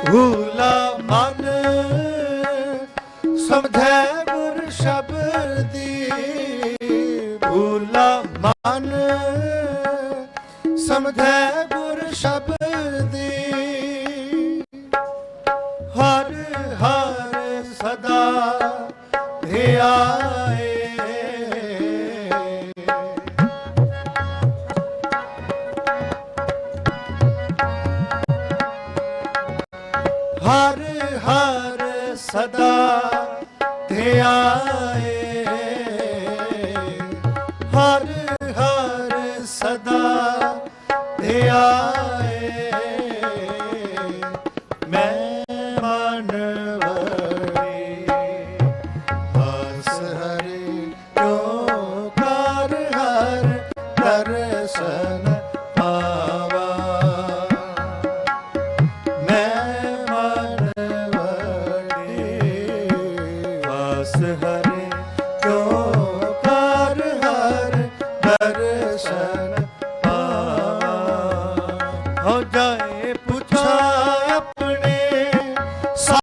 ਭੂਲਾ ਮਨ ਸਮਝੈ ਗੁਰ ਸ਼ਬਦੀ ਭੂਲਾ ਮਨ ਸਮਝੈ ਗੁਰ ਸ਼ਬਦੀ ਹਰ ਹਰ ਸਦਾ ਧਿਆਏ ਹਰ ਹਰ ਸਦਾ ਧਿਆਏ ਹਰ ਹਰ ਸਦਾ ਧਿਆਏ ਮੈਂ ਮਨ ਵਰੇ ਬਸ ਹਰੇ ਕਿਉ ਕਰ ਹਰ ਦਰਸ਼ਨ ਹਰੇ ਕਿਉ ਕਰ ਹਰ ਦਰਸ਼ਨ ਪਾਵਾ ਹੋ ਜਾਏ